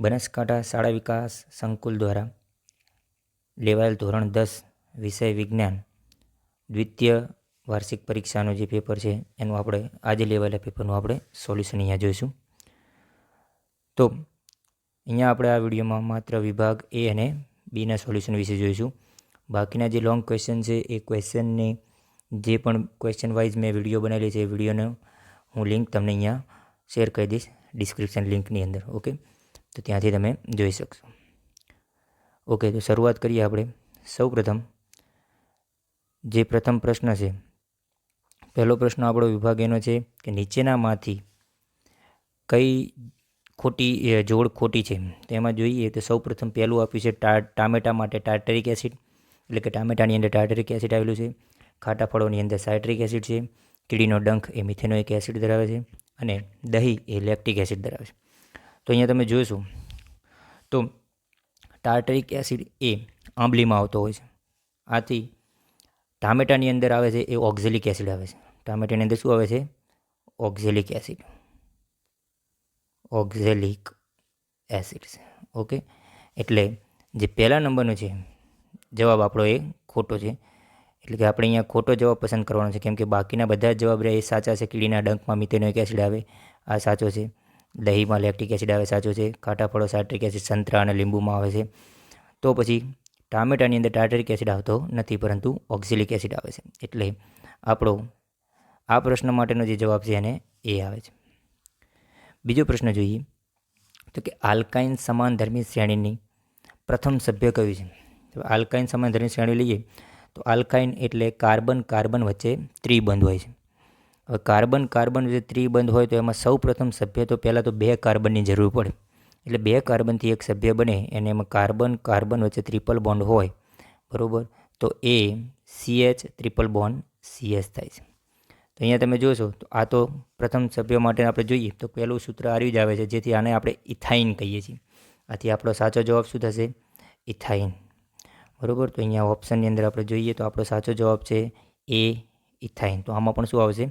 બનાસકાંઠા શાળા વિકાસ સંકુલ દ્વારા લેવાયેલ ધોરણ દસ વિષય વિજ્ઞાન દ્વિતીય વાર્ષિક પરીક્ષાનું જે પેપર છે એનું આપણે આજે લેવાયેલા પેપરનું આપણે સોલ્યુશન અહીંયા જોઈશું. તો અહીંયા આપણે આ વિડીયોમાં માત્ર વિભાગ એ અને બીના સોલ્યુશન વિશે જોઈશું. બાકીના જે લોંગ ક્વેશ્ચન છે એ ક્વેશ્ચનની જે પણ ક્વેશ્ચન વાઇઝ મેં વીડિયો બનાવેલી છે એ વિડીયોનો હું લિંક તમને અહીંયા શેર કરી દઈશ ડિસ્ક્રિપ્શન લિંકની અંદર ઓકે તો ત્યાંથી તમે જોઈ શકશો. ઓકે, તો શરૂઆત કરીએ આપણે. સૌપ્રથમ, જે પ્રથમ પ્રશ્ન છે, પહેલો પ્રશ્ન આપણો વિભાગ એનો છે કે નીચેનામાંથી કઈ ખોટી જોડ ખોટી છે. તેમાં જોઈએ તો સૌપ્રથમ પહેલું આપ્યું છે ટા, ટામેટા માટે ટાર્ટરિક એસિડ. એટલે કે ટામેટાની અંદર ટાર્ટરિક એસિડ આવેલું છે. ખાટા ફળોની અંદર સાઇટ્રિક એસિડ છે. કીડીનો ડંખ એ મિથેનોઇક એસિડ ધરાવે છે. અને દહીં એ લેક્ટિક એસિડ ધરાવે છે. તો અહીંયા તમે જોશો તો ટાર્ટરિક એસિડ એ આંબલીમાં આવતો હોય છે. આથી ટામેટાની અંદર આવે છે એ ઓક્ઝેલિક એસિડ આવે છે. ટામેટાની અંદર શું આવે છે? ઓક્ઝેલિક એસિડ ઓક્ઝેલિક એસિડ છે. ઓકે? એટલે જે પહેલા નંબરનો છે, જવાબ આપણો એ ખોટો છે. એટલે કે આપણે અહીંયા ખોટો જવાબ પસંદ કરવાનો છે. કેમ કે બાકીના બધા જ જવાબ રહ્યા એ સાચા છે, કીડીના ડંકમાં મિથેનોઇક એસિડ આવે, આ સાચો છે. દહીંમાં લેક્ટિક એસિડ આવે સાચો છે, ખાટા ફળો સાટ્રિક એસિડ સંતરા અને લીંબુમાં આવે છે. તો પછી ટામેટાની અંદર ટાર્ટરિક એસિડ આવતો નથી, પરંતુ ઓક્ઝિલિક એસિડ આવે છે. એટલે આપણો, આ પ્રશ્ન માટેનો જે જવાબ છે એને એ આવે છે. બીજો પ્રશ્ન જોઈએ, તો કે આલ્કાઇન સમાનધર્મી શ્રેણીની પ્રથમ સભ્ય કયું છે? આલ્કાઇન સમાનધર્મી શ્રેણી લઈએ, તો આલ્કાઇન એટલે કાર્બન કાર્બન વચ્ચે ત્રિબંધ હોય છે. હવે કાર્બન કાર્બન જે ત્રિબંધ હોય તો એમાં સૌ પ્રથમ સભ્ય તો પહેલાં તો બે કાર્બનની જરૂર પડે. એટલે બે કાર્બનથી એક સભ્ય બને અને એમાં કાર્બન કાર્બન વચ્ચે ત્રિપલ બોન્ડ હોય, બરાબર? તો એ સીએચ ત્રિપલ બોન્ડ સીએચ થાય છે. તો અહીંયા તમે જોશો, તો આ તો પ્રથમ સભ્ય માટે આપણે જોઈએ, તો પહેલું સૂત્ર આવી જ આવે છે, જેથી આને આપણે ઇથાઇન કહીએ છીએ. આથી આપણો સાચો જવાબ શું થશે? ઇથાઇન. બરાબર? તો અહીંયા ઓપ્શનની અંદર આપણે જોઈએ, તો આપણો સાચો જવાબ છે એ ઇથાઇન. તો આમાં પણ શું આવશે?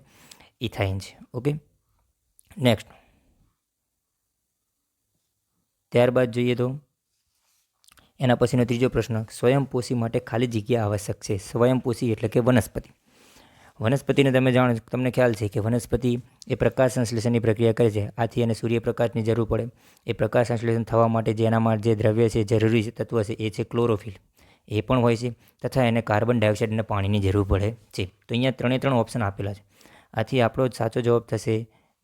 ઇથાઇન છે. ઓકે નેક્સ્ટ ત્યારબાદ જોઈએ તો એના પછીનો ત્રીજો પ્રશ્ન, સ્વયંપોષી માટે ખાલી જગ્યા આવશ્યક છે. સ્વયંપોષી એટલે કે વનસ્પતિ. વનસ્પતિને તમે જાણો છો, તમને ખ્યાલ છે કે વનસ્પતિ એ પ્રકાશ સંશ્લેષણની પ્રક્રિયા કરે છે. આથી એને સૂર્યપ્રકાશની જરૂર પડે. એ પ્રકાશ સંશ્લેષણ થવા માટે જે એના માટે જે દ્રવ્ય છે જરૂરી તત્વ છે, એ છે ક્લોરોફિલ. એ પણ હોય છે, તથા એને કાર્બન ડાયોક્સાઇડ અને પાણીની જરૂર પડે છે. તો અહીંયા ત્રણે ત્રણ ઓપ્શન આપેલા છે. આથી આપણો સાચો જવાબ થશે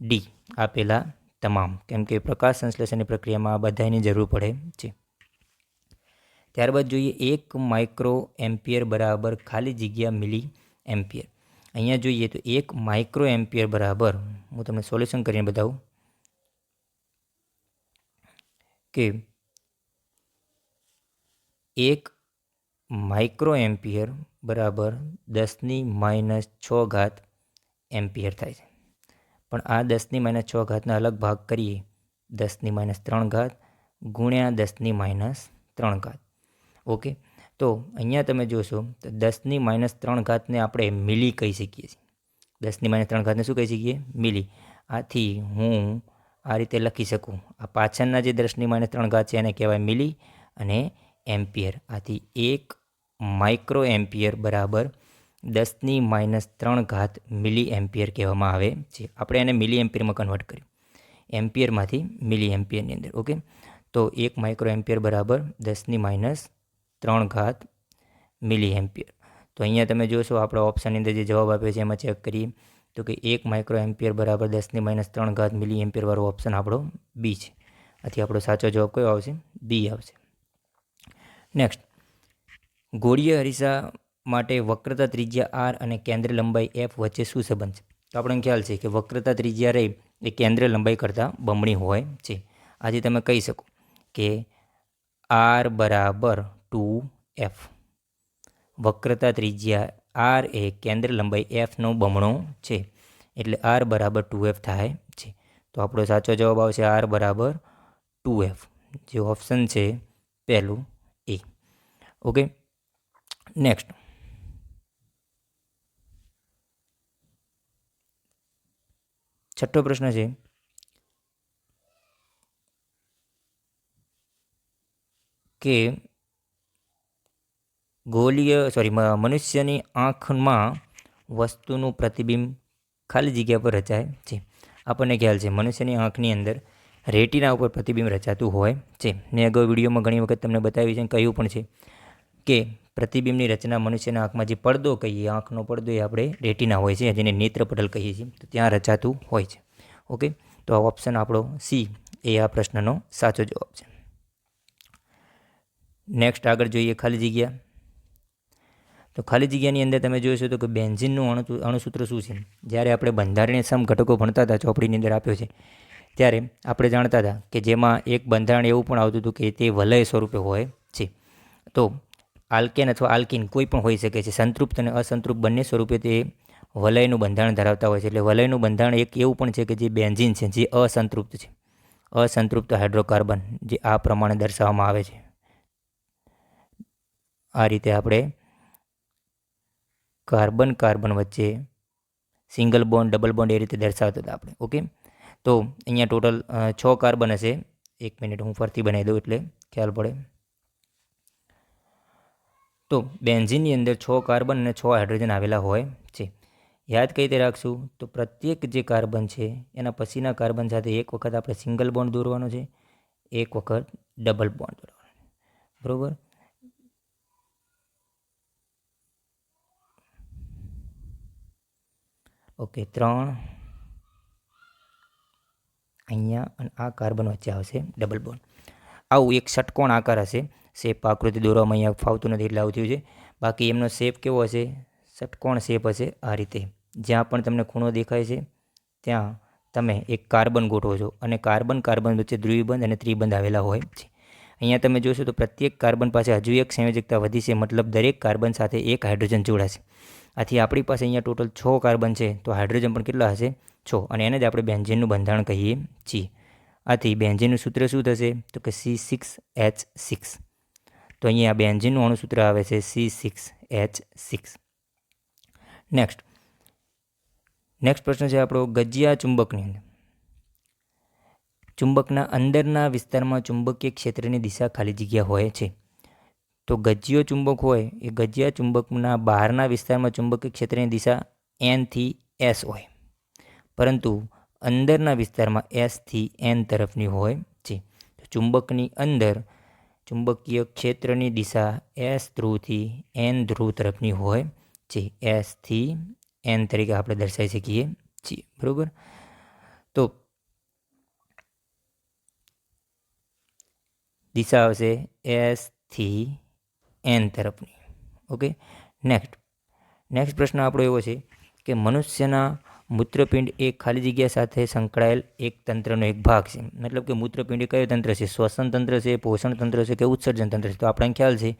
ડી આપેલા તમામ, કેમ કે પ્રકાશ સંશ્લેષણની પ્રક્રિયામાં બધાની જરૂર પડે છે. ત્યારબાદ જોઈએ એક માઇક્રો એમ્પિયર બરાબર ખાલી જગ્યા મિલી એમ્પિયર. અહીંયા જોઈએ તો એક માઇક્રો એમ્પિયર બરાબર, હું તમને સોલ્યુશન કરીને બતાવું, કે એક માઇક્રો એમ્પિયર બરાબર દસની માઇનસ છ ઘાત એમ્પિયર થાય છે. પણ આ દસની માઇનસ છ ઘાતના અલગ ભાગ કરીએ, દસની માઇનસ ત્રણ ઘાત ગુણ્યા દસની માઇનસ ત્રણ ઘાત. ઓકે? તો અહીંયા તમે જોશો, તો દસની માઇનસ ત્રણ ઘાતને આપણે મિલી કહી શકીએ છીએ. દસની માઇનસ ત્રણ ઘાતને શું કહી શકીએ? મિલી. આથી હું આ રીતે લખી શકું. આ પાછળના જે દસની માઇનસ ત્રણ ઘાત છે એને કહેવાય મિલી અને એમ્પિયર. આથી એક માઇક્રો એમ્પિયર બરાબર દસની માઇનસ ત્રણ ઘાત મિલી એમ્પિયર કહેવામાં આવે છે. આપણે એને મિલી એમ્પિયરમાં કન્વર્ટ કર્યું. એમ્પિયરમાંથી મિલી એમ્પિયરની અંદર, ઓકે? તો એક માઇક્રો એમ્પિયર બરાબર દસની માઇનસ ત્રણ ઘાત મિલી એમ્પિયર તો અહીંયા તમે જોશો, આપણા ઓપ્શનની અંદર જે જવાબ આપ્યો છે, એમાં ચેક કરીએ. તો કે એક માઇક્રો એમ્પિયર બરાબર દસની માઇનસ ત્રણ ઘાત મિલી એમ્પિયરવાળો ઓપ્શન આપણો બી છે. આથી આપણો સાચો જવાબ કયો આવશે? બી આવશે. નેક્સ્ટ ગોળીય હરીસા માટે વક્રતા ત્રિજ્યા આર અને કેન્દ્ર લંબાઈ એફ વચ્ચે શું સંબંધ છે? તો આપણને ખ્યાલ છે કે વક્રતા ત્રિજ્યા રે એ કેન્દ્ર લંબાઈ કરતાં બમણી હોય છે. આજે તમે કહી શકો કે આર બરાબર ટુ એફ. વક્રતા ત્રિજ્યા આર એ કેન્દ્ર લંબાઈ એફનો બમણો છે. એટલે આર બરાબર ટુ એફ થાય છે. તો આપણો સાચો જવાબ આવશે આર બરાબર ટુ એફ. જે ઓપ્શન છે પહેલું એ. ઓકે નેક્સ્ટ છઠ્ઠો પ્રશ્ન છે. કે ગોલીય સોરી મનુષ્યની આંખમાં વસ્તુનું પ્રતિબિંબ ખાલી જગ્યા પર રચાય છે. આપણને ખ્યાલ છે, મનુષ્યની આંખની અંદર રેટિના ઉપર પ્રતિબિંબ રચાતું હોય છે. મેં અગાઉ વિડીયોમાં ઘણી વખત તમને બતાવી છે કહ્યું પણ છે કે પ્રતિબિંબની રચના મનુષ્યના આંખમાં જે પડદો કહીએ, આંખનો પડદો એ આપણે રેટિના હોય છે, જેને નેત્રપટલ કહીએ છીએ. તો ત્યાં રચાતું હોય છે. ઓકે? તો આ ઓપ્શન આપણો સી એ આ પ્રશ્નનો સાચો જવાબ છે. નેક્સ્ટ આગળ જોઈએ ખાલી જગ્યા. તો ખાલી જગ્યાની અંદર તમે જોઈશો તો કે બેન્ઝિનનું અણુ અણુસૂત્ર શું છે? જ્યારે આપણે બંધારણીય સમ ઘટકો ભણતા હતા, ચોપડીની અંદર આપ્યો છે, ત્યારે આપણે જાણતા હતા કે જેમાં એક બંધારણ એવું પણ આવતું હતું કે તે વલય સ્વરૂપે હોય છે. તો આલ્કેન અથવા આલ્કિન કોઈ પણ હોઈ શકે છે. સંતૃપ્ત અને અસંતૃપ્ત બંને સ્વરૂપે તે વલયનું બંધારણ ધરાવતા હોય છે. એટલે વલયનું બંધારણ એક એવું પણ છે કે જે બેન્ઝિન છે, જે અસંતૃપ્ત છે. અસંતૃપ્ત હાઇડ્રોકાર્બન જે આ પ્રમાણે દર્શાવવામાં આવે છે. આ રીતે આપણે કાર્બન કાર્બન વચ્ચે સિંગલ બોન્ડ, ડબલ બોન્ડ એ રીતે દર્શાવતા હતા આપણે. ઓકે? તો અહીંયા ટોટલ છ કાર્બન હશે. એક મિનિટ, હું ફરતી બનાવી દઉં એટલે ખ્યાલ પડે. તો બેન્ઝિનની અંદર છ કાર્બન અને છ હાઇડ્રોજન આવેલા હોય છે. યાદ કઈ રીતે રાખશું? તો પ્રત્યેક જે કાર્બન છે, એના પછીના કાર્બન સાથે એક વખત આપણે સિંગલ બોન્ડ દોરવાનો છે, એક વખત ડબલ બોન્ડ દોરવાનો. બરાબર? ઓકે, ત્રણ. અહીંયા અને આ કાર્બન વચ્ચે આવશે ડબલ બોન્ડ. આવું એક ષટકોણ આકાર હશે. શેપ આકૃતિ દોરવામાં અહીંયા ફાવતું નથી એટલે આવું થયું છે. બાકી એમનો શેપ કેવો હશે? ષટકોણ શેપ હશે આ રીતે. જ્યાં પણ તમને ખૂણો દેખાય છે, ત્યાં તમે એક કાર્બન ગોઠવો છો અને કાર્બન કાર્બન વચ્ચે ધ્રુવીબંધ અને ત્રિબંધ આવેલા હોય છે. અહીંયા તમે જોશો તો પ્રત્યેક કાર્બન પાસે હજુ એક સંયોજકતા વધી છે, મતલબ દરેક કાર્બન સાથે એક હાઇડ્રોજન જોડાશે. આથી આપણી પાસે અહીંયા ટોટલ છ કાર્બન છે, તો હાઇડ્રોજન પણ કેટલા હશે? છ. અને એને જ આપણે બેન્ઝિનનું બંધારણ કહીએ છીએ. આથી બેન્ઝિનનું સૂત્ર શું થશે? તો કે સી સિક્સ એચ સિક્સ તો અહીંયા બેન્ઝિનનું અણુસૂત્ર આવે છે C six H six next next પ્રશ્ન છે આપણો ગજિયા ચુંબકની અંદર. ચુંબકના અંદરના વિસ્તારમાં ચુંબકીય ક્ષેત્રની દિશા ખાલી જગ્યા હોય છે. તો ગજિયો ચુંબક હોય એ ગજિયા ચુંબકના બહારના વિસ્તારમાં ચુંબકીય ક્ષેત્રની દિશા એનથી એસ હોય. પરંતુ અંદરના વિસ્તારમાં એસથી એન તરફની હોય છે. ચુંબકની અંદર ચુંબકીય ક્ષેત્રની દિશા એસ ધ્રુવથી એન ધ્રુવ તરફની હોય છે એસથી એન તરીકે આપણે દર્શાવી શકીએ છીએ. બરાબર? તો દિશા આવશે એસથી એન તરફની. ઓકે? નેક્સ્ટ નેક્સ્ટ પ્રશ્ન આપણો એવો છે કે મનુષ્યના મૂત્રપિંડ એ ખાલી જગ્યા સાથે સંકળાયેલ એક તંત્રનો એક ભાગ છે. મતલબ કે મૂત્રપિંડ એ કયો તંત્ર છે? શ્વસન તંત્ર છે, પોષણ તંત્ર છે કે ઉત્સર્જન તંત્ર છે? તો આપણને ખ્યાલ છે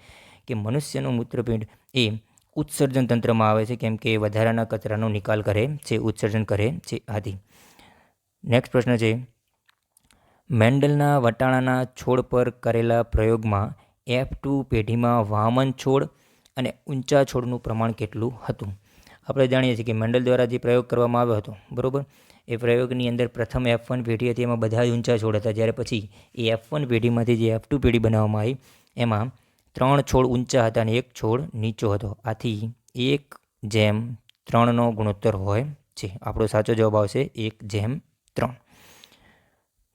કે મનુષ્યનું મૂત્રપિંડ એ ઉત્સર્જન તંત્રમાં આવે છે, કેમ કે વધારાના કચરાનો નિકાલ કરે છે, ઉત્સર્જન કરે છે આથી. નેક્સ્ટ પ્રશ્ન છે, મેન્ડલના વટાણાના છોડ પર કરેલા પ્રયોગમાં એફ ટુ પેઢીમાં વામન છોડ અને ઊંચા છોડનું પ્રમાણ કેટલું હતું? આપણે જાણીએ છીએ કે મેન્ડલ દ્વારા જે પ્રયોગ કરવામાં આવ્યો હતો, બરાબર? એ પ્રયોગની અંદર પ્રથમ એફ વન પેઢી હતી, એમાં બધા જ ઊંચા છોડ હતા. જ્યારે પછી એ એફ વન પેઢીમાંથી જે એફ ટુ પેઢી બનાવવામાં આવી, એમાં ત્રણ છોડ ઊંચા હતા અને એક છોડ નીચો હતો. આથી એક જેમ ત્રણનો ગુણોત્તર હોય છે. આપણો સાચો જવાબ આવશે એક જેમ ત્રણ.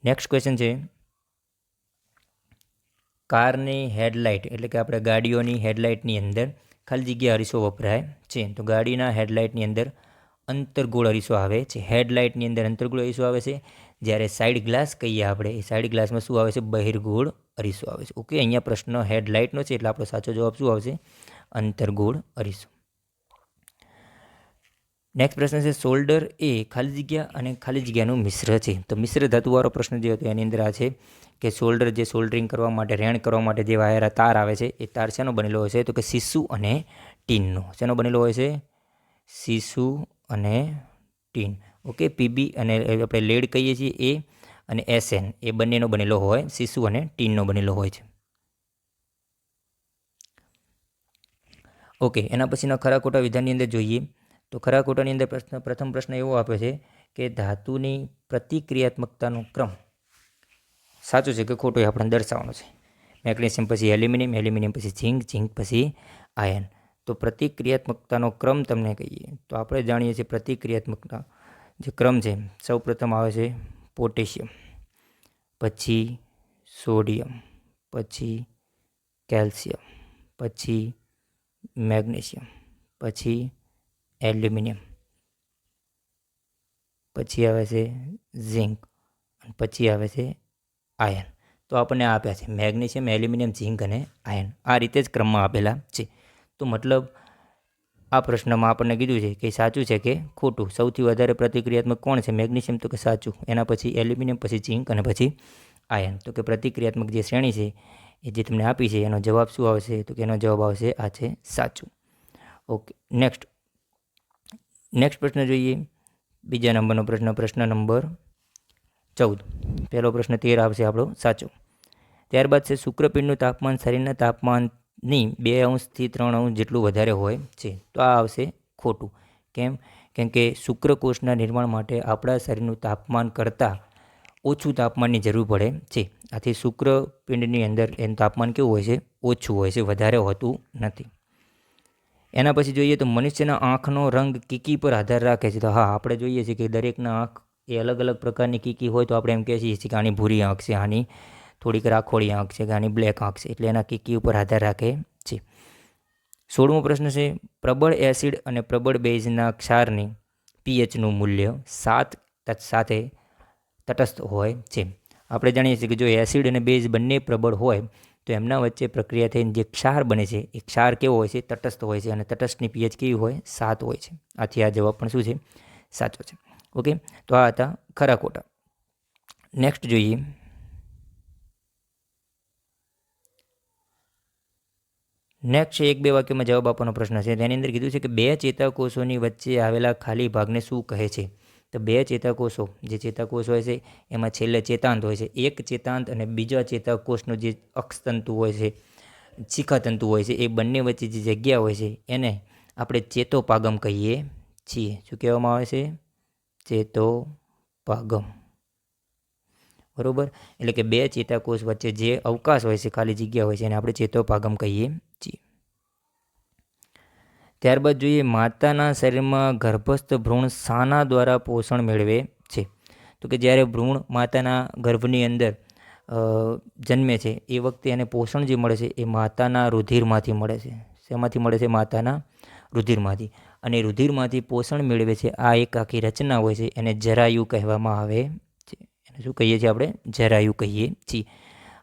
નેક્સ્ટ ક્વેશ્ચન છે, કારની હેડલાઇટ એટલે કે આપણે ગાડીઓની હેડલાઇટની અંદર ખાલી જગ્યા અરીસો વપરાય છે. તો ગાડીના હેડલાઇટની અંદર અંતરગોળ અરીસો આવે છે. હેડલાઇટની અંદર અંતરગોળ અરીસો આવે છે. જ્યારે સાઈડ ગ્લાસ કહીએ આપણે, એ સાઈડ ગ્લાસમાં શું આવે છે? બહિર્ગોળ અરીસો આવે છે. ઓકે, અહીંયા પ્રશ્ન હેડલાઇટનો છે એટલે આપણો સાચો જવાબ શું આવશે? અંતરગોળ અરીસો. નેક્સ્ટ પ્રશ્ન છે શોલ્ડર એ ખાલી જગ્યા અને ખાલી જગ્યાનું મિશ્ર છે. તો મિશ્ર ધાતુવાળો પ્રશ્ન જે હતો, એની અંદર આ છે કે શોલ્ડર જે સોલ્ડરિંગ કરવા માટે, રેણ કરવા માટે જે વાયર તાર આવે છે, એ તાર શેનો બનેલો હોય છે? તો કે સીસુ અને ટીનનો. શેનો બનેલો હોય છે? સીસુ અને ટીન. ઓકે પીબી અને આપણે લેડ કહીએ છીએ એ અને એસએન એ બંનેનો બનેલો હોય સીસુ અને ટીનનો બનેલો હોય છે. ઓકે, એના પછીના ખરા ખોટા વિધાનની અંદર જોઈએ. તો ખરા ખોટાની અંદર પ્રશ્ન, પ્રથમ પ્રશ્ન એવો આપે છે કે ધાતુની પ્રતિક્રિયાત્મકતાનો ક્રમ. સાચું છે કે ખોટું એ આપણે દર્શાવવાનો છે. મેગ્નેશિયમ પછી એલ્યુમિનિયમ એલ્યુમિનિયમ પછી ઝીંક ઝીંક પછી આયન. તો પ્રતિક્રિયાત્મકતાનો ક્રમ તમને કહીએ. તો આપણે જાણીએ છીએ પ્રતિક્રિયાત્મકતા. જે ક્રમ છે, સૌપ્રથમ આવે છે પોટેશિયમ, પછી સોડિયમ, પછી કેલ્શિયમ, પછી મેગ્નેશિયમ, પછી એલ્યુમિનિયમ. પછી આવે છે ઝીંક અને પછી આવે છે આયન. તો આપણને આપ્યા છે. મેગ્નેશિયમ, એલ્યુમિનિયમ, ઝીંક અને આયન. આ રીતે જ ક્રમમાં આપેલા છે. તો મતલબ આ પ્રશ્નમાં આપણને કીધું છે કે સાચું છે કે ખોટું? સૌથી વધારે પ્રતિક્રિયાત્મક કોણ છે? મેગ્નેશિયમ તો કે સાચું. એના પછી એલ્યુમિનિયમ, પછી ઝીંક અને પછી આયન. તો કે પ્રતિક્રિયાત્મક જે શ્રેણી છે, એ જે તમને આપી છે, એનો જવાબ શું આવશે? તો કે એનો જવાબ આવશે આ છે સાચું. Okay, next. નેક્સ્ટ પ્રશ્ન જોઈએ. બીજા નંબરનો પ્રશ્ન પ્રશ્ન નંબર ચૌદ. પહેલો પ્રશ્ન તેર આવશે આપણો. સાચો. ત્યારબાદ છે, શુક્રપિંડનું તાપમાન શરીરના તાપમાનની બે અંશથી ત્રણ અંશ જેટલું વધારે હોય છે. તો આ આવશે ખોટું. કેમ? કેમ કે શુક્રકોષના નિર્માણ માટે આપણા શરીરનું તાપમાન કરતાં ઓછું તાપમાનની જરૂર પડે છે. આથી શુક્રપિંડની અંદર એનું તાપમાન કેવું હોય છે? ઓછું હોય છે. વધારે હોતું નથી. એના પછી જોઈએ તો મનુષ્યના આંખનો રંગ કીકી પર આધાર રાખે છે. તો હા, આપણે જોઈએ છીએ કે દરેકના આંખ એ અલગ અલગ પ્રકારની કીકી હોય તો આપણે એમ કહીએ છીએ કે આની ભૂરી આંખ છે, આની થોડીક રાખોડી આંખ છે કે આની બ્લેક આંખ છે. એટલે એના કીકી ઉપર આધાર રાખે છે. સોળમો પ્રશ્ન છે, પ્રબળ એસિડ અને પ્રબળ બેઝના ક્ષારની પીએચનું મૂલ્ય સાત સાથે તટસ્થ હોય છે. આપણે જાણીએ છીએ કે જો એસિડ અને બેઝ બંને પ્રબળ હોય તો એમના વચ્ચે પ્રક્રિયા થઈને જે ક્ષાર બને છે, એ ક્ષાર કેવો હોય છે? તટસ્થ હોય છે અને તટસ્થની પીએચ કેવી હોય? સાત હોય છે. આથી આ જવાબ પણ શું છે? સાચો છે. ઓકે? તો આ હતા ખરા ખોટા નેક્સ્ટ જોઈએ નેક્સ્ટ એક બે વાક્યમાં જવાબ આપવાનો પ્રશ્ન છે. તેની અંદર કીધું છે કે બે ચેતાકોષોની વચ્ચે આવેલા ખાલી ભાગને શું કહે છે? તો બે ચેતાકોષો, જે ચેતાકોષ હોય છે, એમાં છેલ્લે ચેતાંત હોય છે. એક ચેતાંત અને બીજા ચેતાકોષનું જે અક્ષતંતુ હોય છે, શિખાતંતુ હોય છે, એ બંને વચ્ચે જે જગ્યા હોય છે, એને આપણે ચેતોપાગમ કહીએ છીએ. શું કહેવામાં આવે છે? ચેતોપાગમ. બરાબર? એટલે કે બે ચેતાકોષ વચ્ચે જે અવકાશ હોય છે, ખાલી જગ્યા હોય છે, એને આપણે ચેતોપાગમ કહીએ છીએ. ત્યારબાદ જોઈએ માતાના શરીરમાં ગર્ભસ્થ ભ્રૂણ શાના દ્વારા પોષણ મેળવે છે. તો કે જ્યારે ભ્રૂણ માતાના ગર્ભની અંદર જન્મે છે, એ વખતે એને પોષણ જે મળે છે એ માતાના રુધિરમાંથી મળે છે. શેમાંથી મળે છે? માતાના રુધિરમાંથી. અને રુધિરમાંથી પોષણ મેળવે છે, આ એક આખી રચના હોય છે, એને જરાયુ કહેવામાં આવે છે. એને શું કહીએ છીએ આપણે? જરાયુ કહીએ છીએ.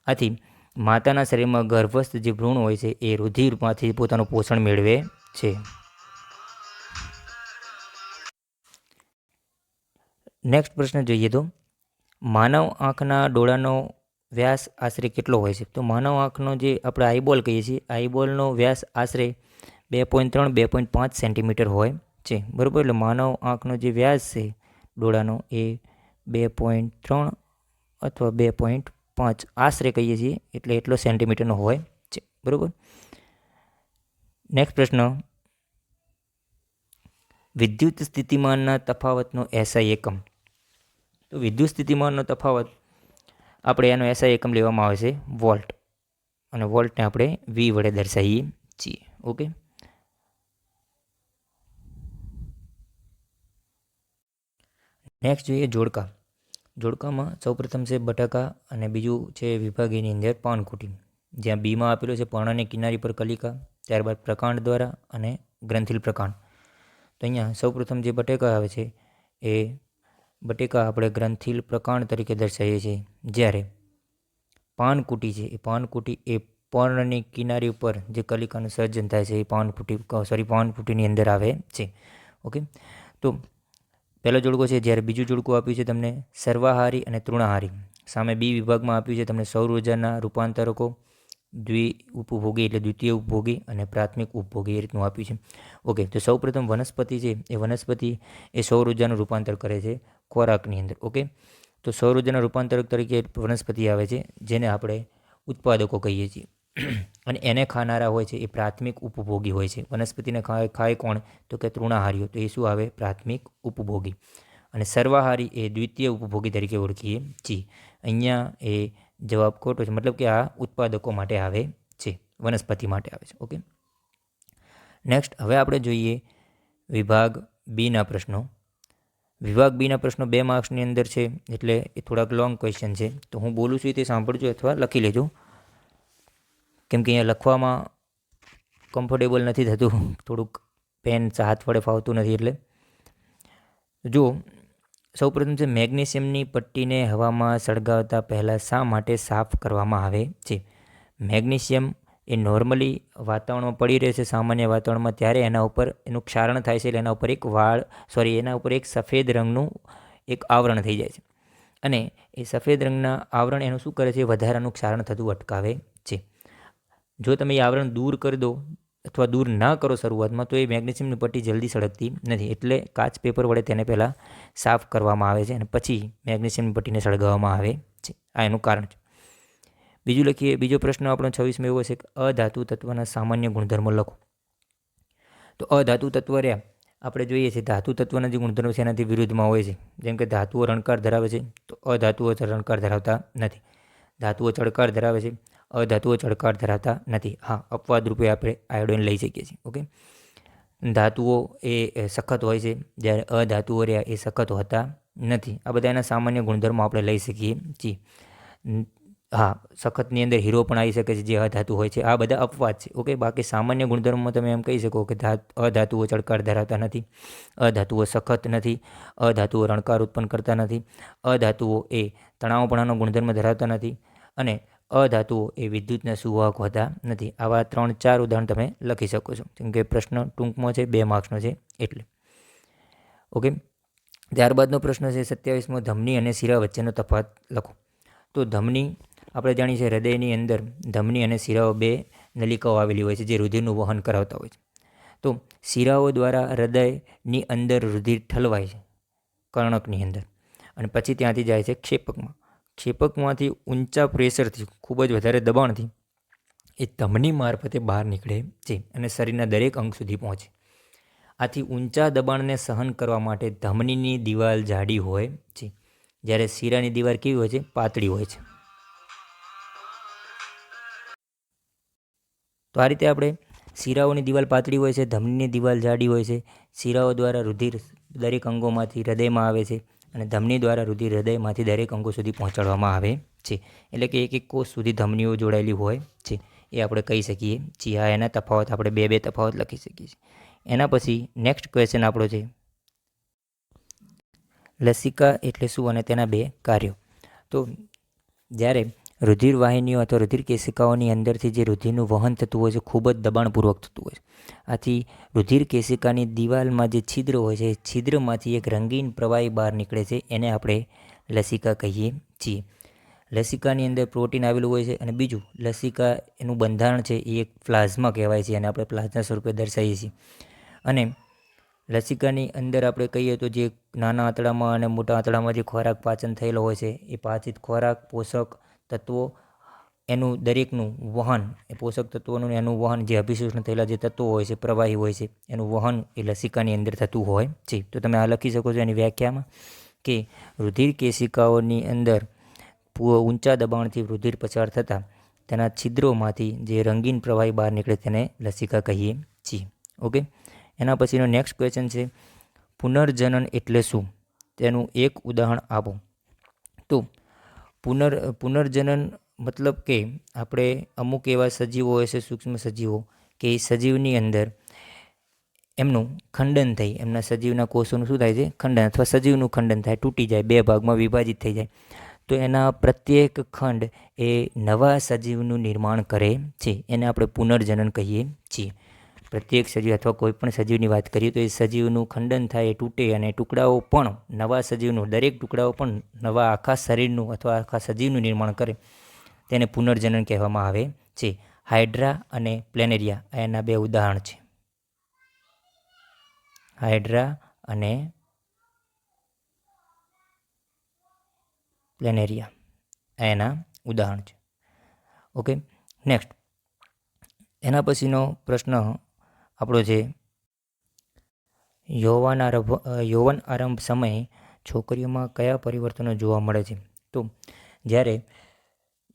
આથી માતાના શરીરમાં ગર્ભસ્થ જે ભ્રૂણ હોય છે, એ રુધિરમાંથી પોતાનું પોષણ મેળવે છે. નેક્સ્ટ પ્રશ્ન જોઈએ તો, માનવ આંખના ડોળાનો વ્યાસ આશરે કેટલો હોય છે? તો માનવ આંખનો જે આપણે આઈબોલ કહીએ છીએ આઈબોલનો વ્યાસ આશરે બે પોઈન્ટ ત્રણ, બે પોઈન્ટ પાંચ સેન્ટીમીટર હોય છે. બરાબર? એટલે માનવ આંખનો જે વ્યાસ છે ડોળાનો એ બે પોઈન્ટ ત્રણ અથવા બે પોઈન્ટ પાંચ આશરે કહીએ છીએ, એટલે એટલો સેન્ટીમીટરનો હોય છે. બરાબર? નેક્સ્ટ પ્રશ્ન વિદ્યુત સ્થિતિમાનના તફાવતનો એસઆઈ એકમ. તો વિદ્યુત સ્થિતિમાનનો તફાવત આપણે એનો એસઆઈ એકમ લેવામાં આવે છે વોલ્ટ. અને વોલ્ટને આપણે વી વડે દર્શાવીએ છીએ. ઓકે? નેક્સ્ટ જોઈએ જોડકા. જોડકામાં સૌપ્રથમ છે બટાકા અને બીજું છે વિભાગીની અંદર પાનકુટી. જ્યાં બીમાં આપેલું છે પર્ણની કિનારી પર કલિકા, ત્યારબાદ પ્રકાંડ દ્વારા અને ગ્રંથિલ પ્રકાંડ. તો અહીંયા સૌપ્રથમ જે બટેકા આવે છે, એ બટેકા આપણે ગ્રંથિલ પ્રકાંડ તરીકે દર્શાવીએ છીએ. જ્યારે પાનકુટી છે, એ પાનકુટી એ પર્ણની કિનારી ઉપર જે કલિકાનું સર્જન થાય છે, એ પાનકુટી સોરી પાનકુટીની અંદર આવે છે. ઓકે? તો પહેલો જોડકો છે, જ્યારે બીજું જોડકું આપ્યું છે તમને સર્વાહારી અને તૃણાહારી. સામે બી વિભાગમાં આપ્યું છે તમને સૌર ઉર્જાના રૂપાંતરકો દ્વિ ઉપભોગી એટલે દ્વિતીય ઉપભોગી અને પ્રાથમિક ઉપભોગી એ રીતનું આપ્યું છે. ઓકે, તો સૌપ્રથમ વનસ્પતિ છે, એ વનસ્પતિ એ સૌર ઉર્જાનું રૂપાંતર કરે છે ખોરાકની અંદર. ઓકે, તો સૌર ઉર્જાના રૂપાંતરક તરીકે વનસ્પતિ આવે છે, જેને આપણે ઉત્પાદકો કહીએ છીએ. અને એને ખાનારા હોય છે એ પ્રાથમિક ઉપભોગી હોય છે. વનસ્પતિને ખાય ખાય કોણ? તો કે તૃણાહારીઓ. તો એ શું આવે? પ્રાથમિક ઉપભોગી. અને સર્વાહારી એ દ્વિતીય ઉપભોગી તરીકે ઓળખીએ છીએ. અહીંયા એ જવાબ ખોટો છે. મતલબ કે આ ઉત્પાદકો માટે આવે છે. વનસ્પતિ માટે આવે છે. ઓકે? નેક્સ્ટ હવે આપણે જોઈએ વિભાગ બીના પ્રશ્નો. વિભાગ બીના પ્રશ્નો બે માર્ક્સની અંદર છે, એટલે એ થોડાક લોંગ ક્વેશ્ચન છે. તો હું બોલું છું તે સાંભળજો અથવા લખી લેજો. કેમ કે અહીંયા લખવામાં કમ્ફર્ટેબલ નથી થતું. થોડુંક પેન હાથ વડે ફાવતું નથી એટલે. જો સૌપ્રથમ છે મેગ્નેશિયમની પટ્ટીને હવામાં સળગાવતા પહેલાં શા માટે સાફ કરવામાં આવે છે? મેગ્નેશિયમ એ નોર્મલી વાતાવરણમાં પડી રહે છે, સામાન્ય વાતાવરણમાં, ત્યારે એના ઉપર એનું ક્ષારણ થાય છે એટલે એના ઉપર એક વાળ સોરી એના ઉપર એક સફેદ રંગનું એક આવરણ થઈ જાય છે. અને એ સફેદ રંગના આવરણ એનું શું કરે છે? વધારાનું ક્ષારણ થતું અટકાવે છે. જો તમે એ આવરણ દૂર કરી દો અથવા દૂર ના કરો શરૂઆતમાં, તો એ મેગ્નેશિયમની પટ્ટી જલ્દી સળગતી નથી. એટલે કાચ પેપર વડે તેને પહેલાં સાફ કરવામાં આવે છે અને પછી મેગ્નેશિયમની પટ્ટીને સળગાવવામાં આવે છે. આ એનું કારણ છે. બીજું લખીએ. બીજો પ્રશ્ન આપણો છવ્વીસમાં એવો છે કે અધાતુ તત્વના સામાન્ય ગુણધર્મો લખો. તો અધાતુ તત્વ રહ્યા. આપણે જોઈએ છીએ ધાતુ તત્વના જે ગુણધર્મો છે એનાથી વિરુદ્ધમાં હોય છે. જેમ કે ધાતુઓ રણકાર ધરાવે છે, તો અધાતુઓ રણકાર ધરાવતા નથી. ધાતુઓ ચળકાર ધરાવે છે અધાતુઓ ચળકાર ધરાવતા નથી. હા અપવાદ રૂપે આપણે આયોડિન લઈ શકીએ છીએ ઓકે ધાતુઓ એ સખત હોય છે. જ્યારે અધાતુઓ રહ્યા એ સખત હોતા નથી. આ બધા એના સામાન્ય ગુણધર્મો આપણે લઈ શકીએ છીએ. હા, સખતની અંદર હીરો પણ આવી શકે છે જે અધાતુ હોય છે. આ બધા અપવાદ છે ઓકે બાકી સામાન્ય ગુણધર્મમાં તમે એમ કહી શકો કે ધાત, અધાતુઓ ચડકાર ધરાવતા નથી. અધાતુઓ સખત નથી. અધાતુઓ રણકાર ઉત્પન્ન કરતા નથી. અધાતુઓ એ તણાવપણાનો ગુણધર્મ ધરાવતા નથી. અને અધાતુઓ એ વિદ્યુતના સુવાહક હોતા. નથી, આવા ત્રણ ચાર ઉદાહરણ તમે લખી શકો છો. કેમ કે પ્રશ્ન ટૂંકમાં છે, બે માર્ક્સનો છે, એટલે. ઓકે. ત્યારબાદનો પ્રશ્ન છે, સત્યાવીસમો ધમની અને શિરા વચ્ચેનો તફાત લખો. તો ધમની, આપણે જાણીએ છીએ હૃદયની અંદર ધમની અને શિરાઓ બે નલિકાઓ આવેલી હોય છે, જે રુધિરનું વહન કરાવતા હોય છે. તો શિરાઓ દ્વારા હૃદયની અંદર રુધિર ઠલવાય છે, કર્ણકની અંદર. અને પછી ત્યાંથી જાય છે, ક્ષેપકમાં. ક્ષેપકમાંથી ઊંચા પ્રેશરથી, ખૂબ જ વધારે દબાણથી એ ધમની મારફતે બહાર નીકળે છે અને શરીરના દરેક અંગ સુધી પહોંચે. આથી ઊંચા દબાણને સહન કરવા માટે ધમનીની દિવાલ જાડી હોય છે. જ્યારે શીરાની દિવાલ કેવી હોય છે? પાતળી હોય છે. તો આ રીતે આપણે શિરાઓની દિવાલ પાતળી હોય છે, ધમનીની દિવાલ જાડી હોય છે. શિરાઓ દ્વારા રુધિર દરેક અંગોમાંથી હૃદયમાં આવે છે. અને ધમની દ્વારા રુધિર હૃદયમાંથી દરેક અંગો સુધી પહોંચાડવામાં આવે છે. એટલે કે એક એક કોષ સુધી ધમનીઓ જોડાયેલી હોય છે. એ આપણે કહી શકીએ. છીએ હા, એના તફાવત આપણે બે બે તફાવત લખી શકીએ છીએ. એના પછી નેક્સ્ટ ક્વેશ્ચન આપણો છે. લસિકા એટલે શું અને તેના બે કાર્યો. તો જ્યારે રુધિર વાહિનીઓ અથવા રુધિર કેશિકાઓની અંદરથી જે રુધિરનું વહન થતું હોય છે, ખૂબ જ દબાણપૂર્વક થતું હોય છે. આથી રુધિર કેશિકાની દિવાલમાં જે છિદ્ર હોય છે છિદ્રમાંથી એક રંગીન પ્રવાહી બહાર નીકળે છે, એને આપણે લસિકા કહીએ છીએ. લસિકાની અંદર પ્રોટીન આવેલું હોય છે અને બીજું, લસિકા એનું બંધારણ છે એ એક પ્લાઝમા કહેવાય છે અને આપણે પ્લાઝમા સ્વરૂપે દર્શાવીએ છીએ. અને લસિકાની અંદર આપણે કહીએ તો જે નાના આંતડામાં અને મોટા આંતડામાં જે ખોરાક પાચન થયેલો હોય છે, એ પાચિત ખોરાક, પોષક તત્વો એનું દરેકનું વહન, એ પોષક તત્વોનું એનું વહન જે અભિશોષણ થયેલા જે તત્વો હોય છે, પ્રવાહી હોય છે, એનું વહન એ લસિકાની અંદર થતું હોય છે. તો તમે આ લખી શકો છો એની વ્યાખ્યામાં કે રુધિર કેશિકાઓની અંદર ઊંચા દબાણથી રુધિર પસાર થતાં તેના છિદ્રોમાંથી જે રંગીન પ્રવાહી બહાર નીકળે તેને લસિકા કહીએ છીએ. ઓકે? એના પછીનો નેક્સ્ટ ક્વેશ્ચન છે, પુનર્જનન એટલે શું? તેનું એક ઉદાહરણ આપો. તો પુનર, પુનર્જનન મતલબ કે આપણે અમુક એવા સજીવો હોય છે, સૂક્ષ્મ સજીવો, કે એ સજીવની અંદર એમનું ખંડન થઈ એમના સજીવના કોષોનું શું થાય છે? ખંડન અથવા સજીવનું ખંડન થાય. તૂટી જાય, બે ભાગમાં વિભાજિત થઈ જાય. તો એના પ્રત્યેક ખંડ એ નવા સજીવનું નિર્માણ કરે છે. એને આપણે પુનર્જનન કહીએ છીએ. પ્રત્યેક સજીવ અથવા કોઈપણ સજીવની વાત કરીએ તો એ સજીવનું ખંડન થાય, એ તૂટે અને ટુકડાઓ પણ નવા સજીવનું, દરેક ટુકડાઓ પણ નવા આખા શરીરનું અથવા આખા સજીવનું નિર્માણ કરે. તેને પુનર્જનન કહેવામાં આવે છે. હાઇડ્રા અને પ્લેનેરિયા એના બે ઉદાહરણ છે. હાઇડ્રા અને પ્લેનેરિયા એના ઉદાહરણ છે. Okay, next. એના પછીનો પ્રશ્ન આપણો જે યૌવન આરંભ યૌવન આરંભ સમયે છોકરીઓમાં કયા પરિવર્તનો જોવા મળે છે? તો જ્યારે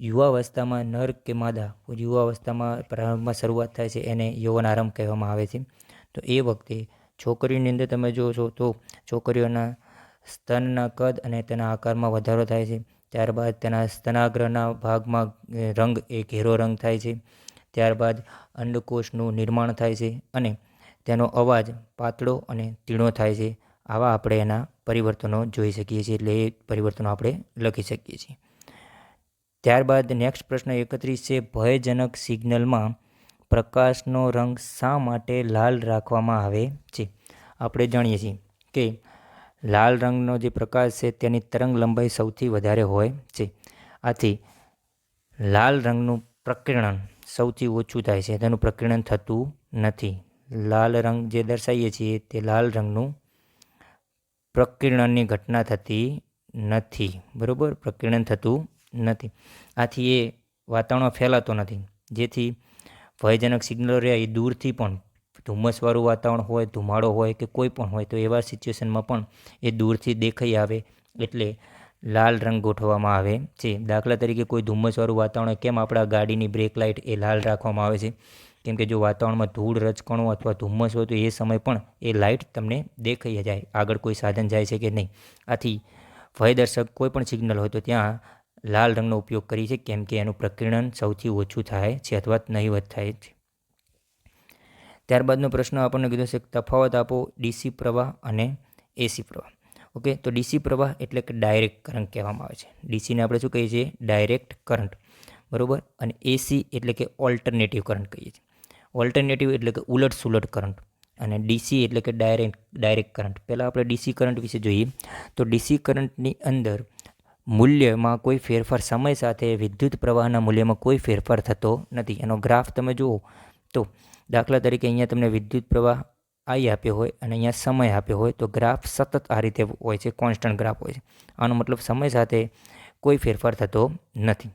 યુવાવસ્થામાં નર કે માદા, યુવાવસ્થામાં પ્રારંભમાં શરૂઆત થાય છે, એને યૌવન આરંભ કહેવામાં આવે છે. તો એ વખતે છોકરીઓની અંદર તમે છો તો છોકરીઓના સ્તનના કદ અને તેના આકારમાં વધારો થાય છે. ત્યારબાદ તેના સ્તનાગ્રહના ભાગમાં રંગ, એ ઘેરો રંગ થાય છે. ત્યારબાદ અંડકોષનું નિર્માણ થાય છે અને તેનો અવાજ પાતળો અને તીણો થાય છે. આવા આપણે એના પરિવર્તનો જોઈ શકીએ છીએ એટલે એ પરિવર્તનો આપણે લખી શકીએ છીએ. ત્યારબાદ નેક્સ્ટ પ્રશ્ન એકત્રીસ છે, ભયજનક સિગ્નલમાં પ્રકાશનો રંગ શા માટે લાલ રાખવામાં આવે છે? આપણે જાણીએ છીએ કે લાલ રંગનો જે પ્રકાશ છે તેની તરંગ લંબાઈ સૌથી વધારે હોય છે. આથી લાલ રંગનું પ્રકીર્ણન સૌથી ઓછું થાય છે. તેનું પ્રકીર્ણન થતું નથી. લાલ રંગ જે દર્શાવીએ છીએ તે લાલ રંગનું પ્રકીર્ણનની ઘટના થતી નથી. બરાબર? પ્રકીર્ણન થતું નથી. આથી એ વાતાવરણમાં ફેલાતો નથી. જેથી ભયજનક સિગ્નલો રહે એ દૂરથી પણ ધુમ્મસવાળું વાતાવરણ હોય, ધુમાડો હોય કે કોઈ પણ હોય, તો એવા સિચ્યુએશનમાં પણ એ દૂરથી દેખાઈ આવે એટલે લાલ રંગ ગોઠવવામાં આવે છે. દાખલા તરીકે કોઈ ધુમ્મસવાળું વાતાવરણ કેમ આપણા ગાડીની બ્રેક લાઇટ એ લાલ રાખવામાં આવે છે? કેમ કે જો વાતાવરણમાં ધૂળ રચકણો અથવા ધુમ્મસ હોય તો એ સમય પણ એ લાઇટ તમને દેખાઈ જાય. આગળ કોઈ સાધન જાય છે કે નહીં? આથી ભયદર્શક કોઈ પણ સિગ્નલ હોય તો ત્યાં લાલ રંગનો ઉપયોગ કરી છે, કેમ કે એનું પ્રકીર્ણન સૌથી ઓછું થાય છે અથવા નહીવત થાય છે. ત્યારબાદનો પ્રશ્ન આપણને કીધો છે તફાવત આપો ડીસી પ્રવાહ અને એસી પ્રવાહ. ઓકે? તો ડીસી પ્રવાહ એટલે કે ડાયરેક્ટ કરંટ કહેવામાં આવે છે. ડીસીને આપણે શું કહીએ છીએ? ડાયરેક્ટ કરંટ બરાબર? અને એસી એટલે કે ઓલ્ટરનેટિવ કરંટ કહીએ છીએ. ઓલ્ટરનેટિવ એટલે કે ઉલટ સુલટ કરંટ અને ડીસી એટલે કે ડાયરેક્ટ ડાયરેક્ટ કરંટ પહેલાં આપણે ડીસી કરંટ વિશે જોઈએ. તો ડીસી કરંટની અંદર મૂલ્યમાં કોઈ ફેરફાર સમય સાથે વિદ્યુત પ્રવાહના મૂલ્યમાં કોઈ ફેરફાર થતો નથી. એનો ગ્રાફ તમે જુઓ તો દાખલા તરીકે અહીંયા તમને વિદ્યુત પ્રવાહ આઈ આપ્યો હોય અને અહીંયા સમય આપ્યો હોય તો ગ્રાફ સતત આ રીતે હોય છે, કોન્સ્ટન્ટ ગ્રાફ હોય છે. આનો મતલબ સમય સાથે કોઈ ફેરફાર થતો નથી.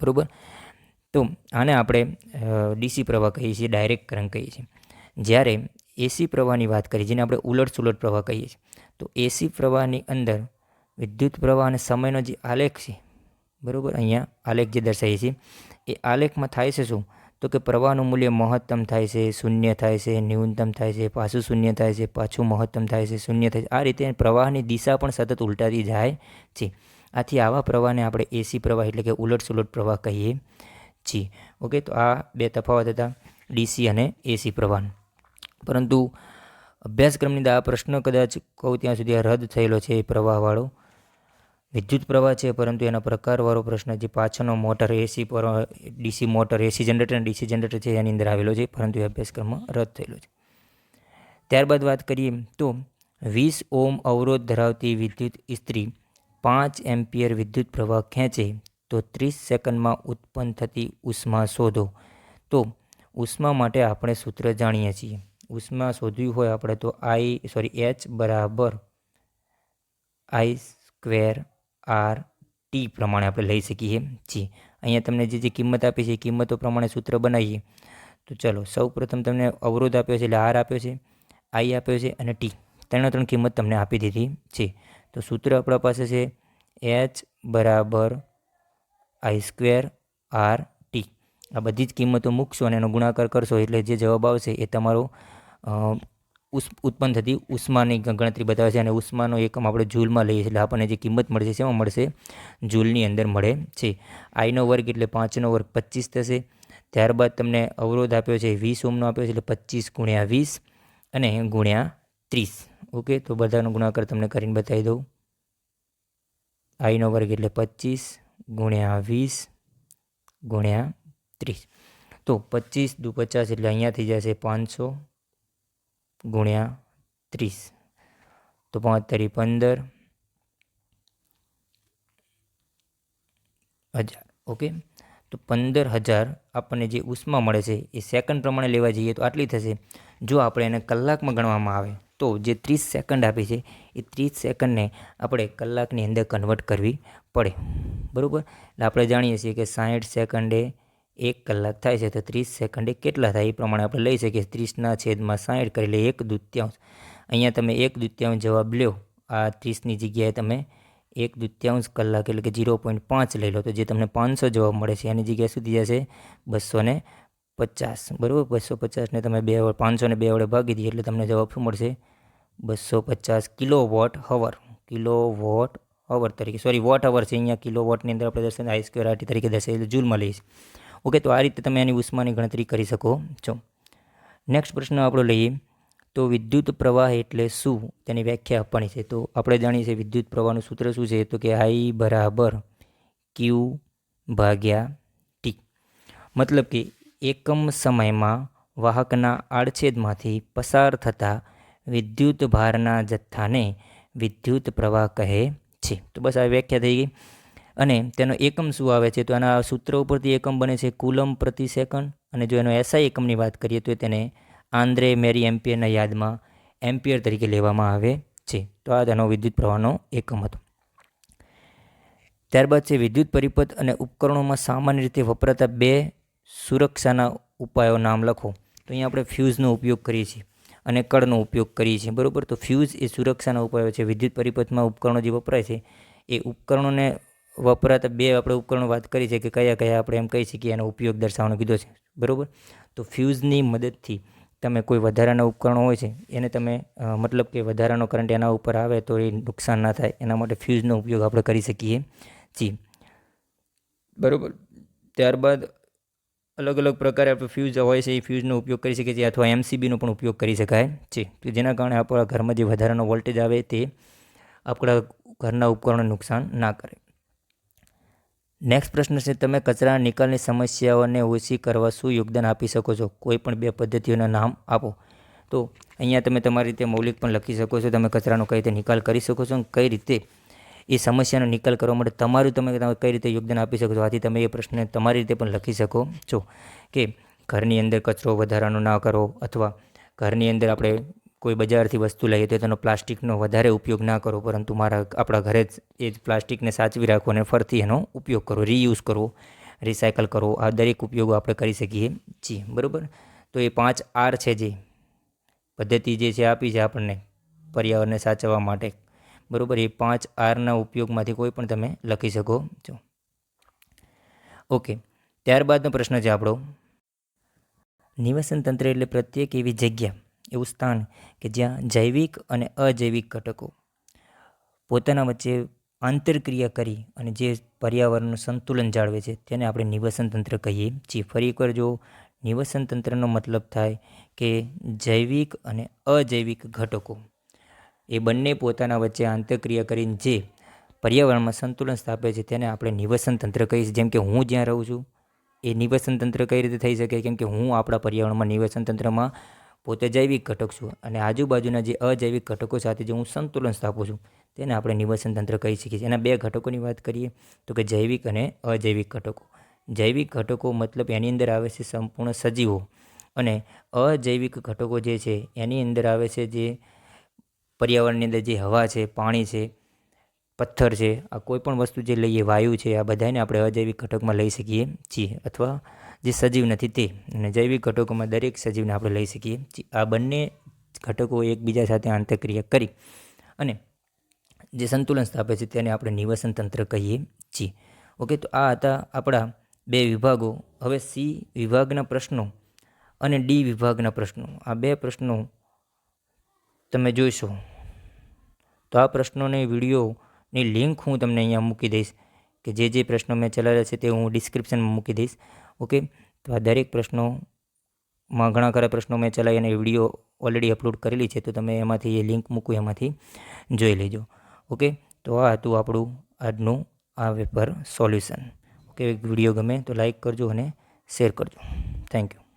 બરાબર? તો આને આપણે ડીસી પ્રવાહ કહીએ છીએ, ડાયરેક્ટ કરંટ કહીએ છીએ. જ્યારે એસી પ્રવાહની વાત કરીએ, જેને આપણે ઉલટ સુલટ પ્રવાહ કહીએ છીએ, તો એસી પ્રવાહની અંદર વિદ્યુત પ્રવાહ અને સમયનો જે આલેખ છે, બરાબર? અહીંયા આલેખ જે દર્શાવીએ છીએ, એ આલેખમાં થાય છે શું? તો કે પ્રવાહનું મૂલ્ય મહત્તમ થાય છે, શૂન્ય થાય છે, ન્યૂનતમ થાય છે, પાછું શૂન્ય થાય છે, પાછું મહત્તમ થાય છે, શૂન્ય થાય છે. આ રીતે પ્રવાહની દિશા પણ સતત ઉલટાતી જાય છે. આથી આવા પ્રવાહને આપણે એસી પ્રવાહ એટલે કે ઉલટસુલટ પ્રવાહ કહીએ છીએ. ઓકે, તો આ બે તફાવત હતા, ડીસી અને એસી પ્રવાહ પરંતુ અભ્યાસક્રમની દા પ્રશ્ન કદાચ કહું ત્યાં સુધી રદ થયેલો છે એ પ્રવાહવાળો. વિદ્યુત પ્રવાહ છે, પરંતુ એના પ્રકારવાળો પ્રશ્ન જે પાછળનો મોટર એસી પર ડીસી મોટર એસી જનરેટર અને ડીસી જનરેટર છે, એની અંદર આવેલો છે, પરંતુ એ અભ્યાસક્રમમાં રદ થયેલો છે. ત્યારબાદ વાત કરીએ તો વીસ ઓમ અવરોધ ધરાવતી વિદ્યુત ઇસ્ત્રી પાંચ એમ્પિયર વિદ્યુત પ્રવાહ ખેંચે તો ત્રીસ સેકન્ડમાં ઉત્પન્ન થતી ઉષ્મા શોધો. તો ઉષ્મા માટે આપણે સૂત્ર જાણીએ છીએ. ઉષ્મા શોધવી હોય આપણે તો આઈ સોરી એચ બરાબર આઈ સ્ક્વેર આર ટી પ્રમાણે આપણે લઈ શકીએ છીએ. અહીંયા તમને જે જે કિંમત આપી છે એ કિંમતો પ્રમાણે સૂત્ર બનાવીએ. તો ચલો સૌ પ્રથમ તમને અવરોધ આપ્યો છે એટલે આર આપ્યો છે આઈ આપ્યો છે અને ટી ત્રણે ત્રણ કિંમત તમને આપી દીધી. છે તો સૂત્ર આપણા પાસે છે એચ બરાબર આઈ સ્ક્વેર આર ટી આ બધી જ કિંમતો મૂકશો અને એનો ગુણાકાર કરશો એટલે જે જવાબ આવશે એ તમારો ઉત્પન્ન થતી ઉષ્માની ગણતરી બતાવે છે અને ઉષ્માનો એકમ આપણે જૂલમાં લઈએ એટલે આપણને જે કિંમત મળશે, શેમાં મળશે? જૂલની અંદર મળે છે. આઈનો વર્ગ એટલે પાંચનો વર્ગ પચીસ થશે. ત્યારબાદ તમને અવરોધ આપ્યો છે વીસ ઓમનો આપ્યો છે એટલે પચીસ ગુણ્યા વીસ અને ગુણ્યા ત્રીસ. ઓકે, તો બધાનો ગુણાકાર તમને કરીને બતાવી દઉં. આઈનો વર્ગ એટલે પચીસ ગુણ્યા વીસ ગુણ્યા ત્રીસ. તો પચીસ દુ પચાસ એટલે અહીંયાથી જશે પાંચસો. ગુણ્યા ત્રીસ. તો પાંચ તરી પંદર. હજાર. ઓકે? તો પંદર હજાર આપણને જે ઉષ્મા મળે છે, એ સેકન્ડ પ્રમાણે લેવા જઈએ તો આટલી થશે. જો આપણે એને કલાકમાં ગણવામાં આવે, તો જે ત્રીસ સેકન્ડ આપી છે, એ ત્રીસ સેકન્ડને આપણે કલાકની અંદર કન્વર્ટ કરવી પડે. બરાબર? એટલે આપણે જાણીએ છીએ કે સાઠ સેકન્ડે એક કલાક થાય છે તો ત્રીસ સેકન્ડે કેટલા થાય? એ પ્રમાણે આપણે લઈ શકીએ ત્રીસના છેદમાં સાઠ કરી લઈએ એક દૂત્યાંશ. અહીંયા તમે એક દૂત્યાંશ જવાબ લ્યો. આ ત્રીસની જગ્યાએ તમે એક દૃત્યાંશ કલાક એટલે કે ઝીરો પોઈન્ટ પાંચ લઈ લો. તો જે તમને પાંચસો જવાબ મળે છે, એની જગ્યાએ સુધી જશે? બસો ને પચાસ. બરાબર? બસો પચાસને તમે બે પાંચસો ને બે વડે ભાગી દઈએ એટલે તમને જવાબ શું મળશે? બસો પચાસ kilo watt hour. Kilo watt hour તરીકે. સોરી, વોટ અવર છે. અહીંયા કિલો વોટની અંદર આપણે દર્શન આઈ સ્ક્વેર તરીકે દર્શાવેલું જૂલમાં લઈશ ઓકે, તો આ રીતે તમે એની ઉષ્માની ગણતરી કરી શકો. છો નેક્સ્ટ પ્રશ્ન આપણો લઈએ. તો વિદ્યુત પ્રવાહ એટલે શું? તેની વ્યાખ્યા આપવાની છે. તો આપણે જાણીએ છીએ વિદ્યુત પ્રવાહનું સૂત્ર શું છે? તો કે આઈ બરાબર ક્યુ ભાગ્યા ટી મતલબ કે એકમ સમયમાં વાહકના આડછેદમાંથી પસાર થતા વિદ્યુત ભારના જથ્થાને વિદ્યુત પ્રવાહ કહે છે. તો બસ આ વ્યાખ્યા થઈ ગઈ. અને તેનો એકમ શું આવે છે? તો આના સૂત્ર ઉપરથી એકમ બને છે કુલમ પ્રતિ સેકન્ડ. અને જો એનો એસઆઈ એકમની વાત કરીએ તો તેને આંદ્રે મેરી એમ્પિયરના યાદમાં એમ્પિયર તરીકે લેવામાં આવે છે. તો આ તેનો વિદ્યુત પ્રવાહનો એકમ હતો. ત્યારબાદ છે વિદ્યુત પરિપથ અને ઉપકરણોમાં સામાન્ય રીતે વપરાતા બે સુરક્ષાના ઉપાયો નામ લખો. તો અહીંયા આપણે ફ્યુઝનો ઉપયોગ કરીએ છીએ અને કળનો ઉપયોગ કરીએ છીએ. બરાબર? તો ફ્યુઝ એ સુરક્ષાના ઉપાયો છે. વિદ્યુત પરિપથમાં ઉપકરણો જે વપરાય છે એ ઉપકરણોને વપરાતા બે આપણે ઉપકરણો વાત કરી છે કે કયા કયા આપણે એમ કહી શકીએ એનો ઉપયોગ દર્શાવવાનો કીધો છે. બરાબર? તો ફ્યુઝની મદદથી તમે કોઈ વધારાના ઉપકરણો હોય છે, એને તમે મતલબ કે વધારાનો કરંટ એના ઉપર આવે તો એ નુકસાન ના થાય. એના માટે ફ્યુઝનો ઉપયોગ આપણે કરી શકીએ છીએ. બરાબર? ત્યારબાદ અલગ અલગ પ્રકારે આપણે ફ્યુઝ હોય છે એ ફ્યુઝનો ઉપયોગ કરી શકીએ છીએ અથવા એમસીબીનો પણ ઉપયોગ કરી શકાય છે. કે જેના કારણે આપણા ઘરમાં જે વધારાનો વોલ્ટેજ આવે તે આપણા ઘરના ઉપકરણને નુકસાન ના કરે. નેક્સ્ટ પ્રશ્ન છે, તમે કચરા નિકાલની સમસ્યાઓને ઓછી કરવા શું યોગદાન આપી શકો છો? કોઈ પણ બે પદ્ધતિઓના નામ આપો. તો અહીંયા તમે તમારી રીતે મૌલિક પણ લખી શકો છો, તમે કચરાનો કઈ રીતે નિકાલ કરી શકો છો કઈ રીતે એ સમસ્યાનો નિકાલ કરવા માટે તમારું તમે કઈ રીતે યોગદાન આપી શકો છો? આથી તમે એ પ્રશ્ન તમારી રીતે પણ લખી શકો છો કે ઘરની અંદર કચરો વધારાનો ના કરો અથવા ઘરની અંદર આપણે કોઈ બજારથી વસ્તુ લઈએ તો તેનો પ્લાસ્ટિકનો વધારે ઉપયોગ ના કરો, પરંતુ મારા આપણા ઘરે જ એ જ પ્લાસ્ટિકને સાચવી રાખો અને ફરતી એનો ઉપયોગ કરો રીયુઝ કરો રિસાયકલ કરવો આ દરેક ઉપયોગો આપણે કરી શકીએ છીએ, બરાબર? તો એ પાંચ આર છે જે પદ્ધતિ જે છે આપી છે આપણને પર્યાવરણને સાચવવા માટે, બરાબર? એ પાંચ આરના ઉપયોગમાંથી કોઈ પણ તમે લખી શકો છો. ઓકે, ત્યારબાદનો પ્રશ્ન છે આપણો. નિવસન તંત્ર એટલે પ્રત્યેક એવી જગ્યા એવું સ્થાન કે જ્યાં જૈવિક અને અજૈવિક ઘટકો પોતાના વચ્ચે આંતરક્રિયા કરી અને જે પર્યાવરણનું સંતુલન જાળવે છે તેને આપણે નિવસન તંત્ર કહીએ છીએ. ફરી એકવાર જો નિવસન તંત્રનો મતલબ થાય કે જૈવિક અને અજૈવિક ઘટકો. એ બંને પોતાના વચ્ચે આંતરક્રિયા કરીને જે પર્યાવરણમાં સંતુલન સ્થાપે છે તેને આપણે નિવસન તંત્ર કહીએ જેમ કે હું જ્યાં રહું છું, એ નિવસન તંત્ર કઈ રીતે થઈ શકે? કેમ કે હું આપણા પર્યાવરણમાં નિવસન તંત્રમાં પોતે જૈવિક ઘટક છું અને આજુબાજુના જે અજૈવિક ઘટકો સાથે જે હું સંતુલન સ્થાપું છું, તેને આપણે નિવસન તંત્ર કહી શકીએ છીએ. એના બે ઘટકોની વાત કરીએ તો કે જૈવિક અને અજૈવિક ઘટકો. જૈવિક ઘટકો મતલબ એની અંદર આવે છે સંપૂર્ણ સજીવો અને અજૈવિક ઘટકો જે છે એની અંદર આવે છે જે પર્યાવરણની અંદર જે હવા છે, પાણી છે, પથ્થર છે, આ કોઈ પણ વસ્તુ જે લઈએ, વાયુ છે, આ બધાને આપણે અજૈવિક ઘટકમાં લઈ શકીએ છીએ અથવા જે સજીવ નથી તે. અને જૈવિક ઘટકોમાં દરેક સજીવને આપણે લઈ શકીએ. આ બંને ઘટકો એકબીજા સાથે આંતરક્રિયા કરી અને જે સંતુલન સ્થાપે છે તેને આપણે નિવસન તંત્ર કહીએ છીએ. ઓકે, તો આ હતા આપણા બે વિભાગો. હવે સી વિભાગના પ્રશ્નો અને ડી વિભાગના પ્રશ્નો. આ બે પ્રશ્નો તમે જોઈશો. તો આ પ્રશ્નોને વિડીયોની લિંક હું તમને અહીંયા મૂકી દઈશ, કે જે જે પ્રશ્નો મેં ચલાવ્યા છે તે હું ડિસ્ક્રિપ્શનમાં મૂકી દઈશ. ઓકે? તો આ દરેક પ્રશ્નોમાં ઘણા ખરા પ્રશ્નો મેં ચલાવી અને વીડિયો ઓલરેડી અપલોડ કરેલી છે, તો તમે એમાંથી એ લિંક મૂકું, એમાંથી જોઈ લેજો. ઓકે? તો આ હતું આપણું આજનું આ પેપર સોલ્યુશન. ઓકે? વીડિયો ગમે તો લાઇક કરજો અને શેર કરજો. Thank you.